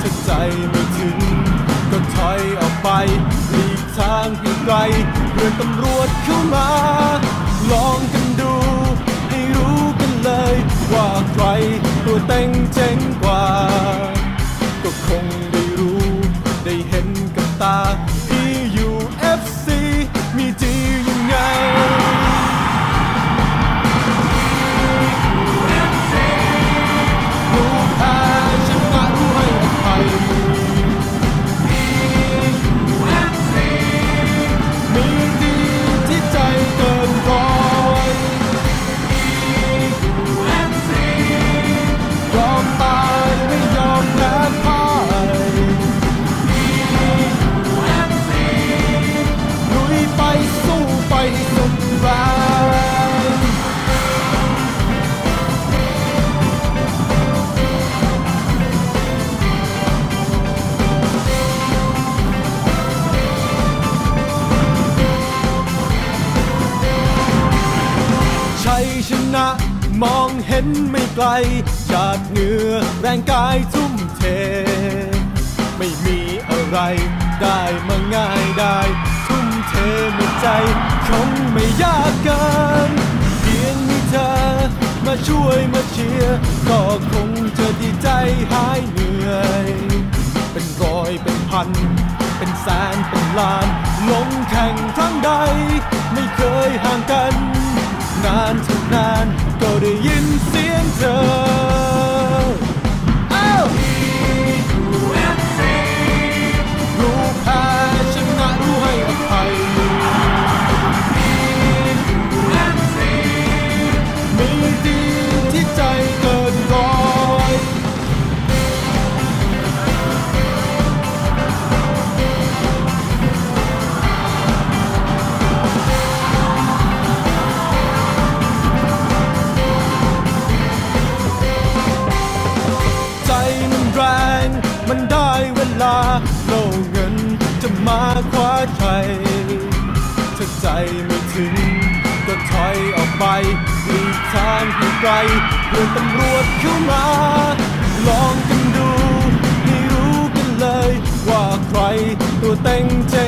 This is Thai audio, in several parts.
ถ้าใจไม่ถึง ก็ถอยออกไปหลีกทางให้ไกลเพื่อนตำรวจเข้ามา ลองกันดู ให้รู้กันเลย ว่าใครตัวเต็งเจ๋งกว่า นะ มองเห็นไม่ไกลหยาดเหงื่อแรงกายทุ่มเท ไม่มีอะไรได้มาง่ายได้ ทุ่มเทหมดใจ คงไม่ยากเกินเพียงมีเธอ มาช่วยมาเชียร์ก็คงจะดีใจหายเหนื่อย เป็นร้อยเป็นพัน เป็นแสนเป็นล้าน ลงแข่งครั้งใด ไม่เคยห่างกัน นานเท่า ลาโลเงินจะมาคว้าใครถ้าใจไม่ถึง ก็ถอยออกไปหลีกทางให้ไกลเพื่อตำรวจเข้ามา ลองกันดูให้รู้กันเลย ว่าใครตัวเต็งเจ๋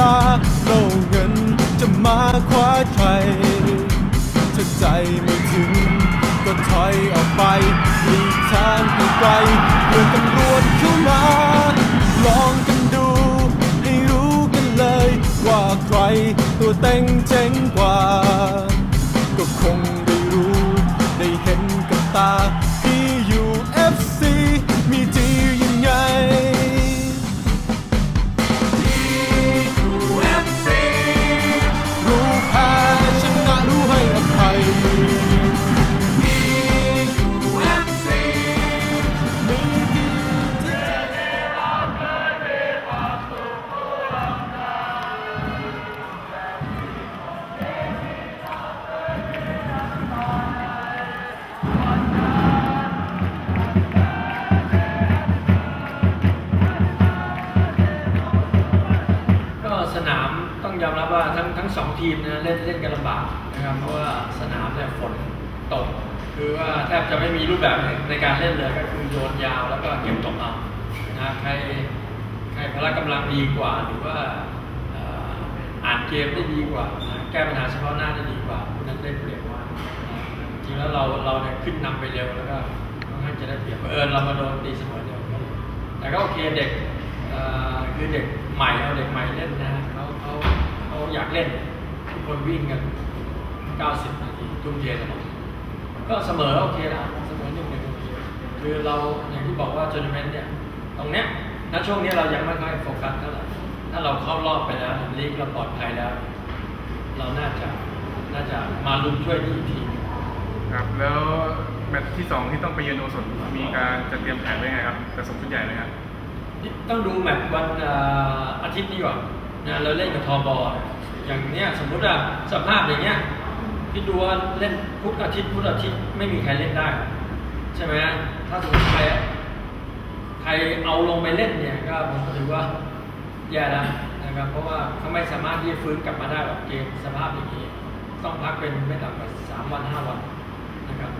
ลาโลเงินจะมาคว้าใครถ้าใจไม่ถึง ก็ถอยออกไปหลีกทางไปไกลเมื่อตำรวจเข้ามา ลองกันดู ให้รู้กันเลย ว่าใครตัวเต็งเจ๋งกว่า ว่าทั้งทั้งสองทีมนะเล่นเล่นกันลำบากนะครับเพราะว่าสนามเนี่ยฝนตก คือว่าแทบจะไม่มีรูปแบบในการเล่นเลยก็คือโยนยาวแล้วก็เก็บตกเอานะใครใครพละกำลังดีกว่าหรือว่าอ่านเกมได้ดีกว่านะแก้ปัญหาเฉพาะหน้าได้ดีกว่านั้นได้เปรียบมากจริงแล้วเราเราเนี่ยขึ้นนำไปเร็วแล้วก็ค่อนข้างจะได้เปรียบเผอิญเรามาโดนตีเสมอเดียวแต่ก็โอเคเด็กคือเด็กใหม่เอาเด็กใหม่เล่นนะเขาเขา เขาอยากเล่นทุกคนวิ่งกัน 90 นาทีทุ่มเทตลอดก็เสมอโอเคแล้วเสมอหนึ่งหนึ่งโอเคคือเราอย่างที่บอกว่าทัวร์นาเมนต์เนี่ยตรงเนี้ยณช่วงนี้เรายังไม่ค่อยโฟกัสเท่าไหร่ถ้าเราเข้ารอบไปแล้วลีกเราปลอดภัยแล้ว เราน่าจะน่าจะมาลุ้นช่วยนี่อีกทีครับแล้วแมตช์ที่สองที่ต้องไปเยือนโอสถมีการจะเตรียมแผนไว้ไงครับจะส่งชุดใหญ่ไหมครับต้องดูแมตช์วันเอ่ออาทิตย์นี้ก่อน นะเราเล่นกับทอบออย่างเนี้ยสมมุติว่าสภาพอย่างเงี้ยพี่ดูว่าเล่นพุธอาทิตย์พุธอาทิตย์ไม่มีใครเล่นได้ ใช่ไหมถ้าสมมติใครใครเอาลงไปเล่นเนี่ยก็ผมก็ถือว่าแย่แล้วนะครับเพราะว่าเขาไม่สามารถที่จะฟื้นกลับมาได้แบบเกมสภาพอย่างนี้ ต้องพักเป็นไม่ต่ำกว่าสามวันห้าวันนะครับ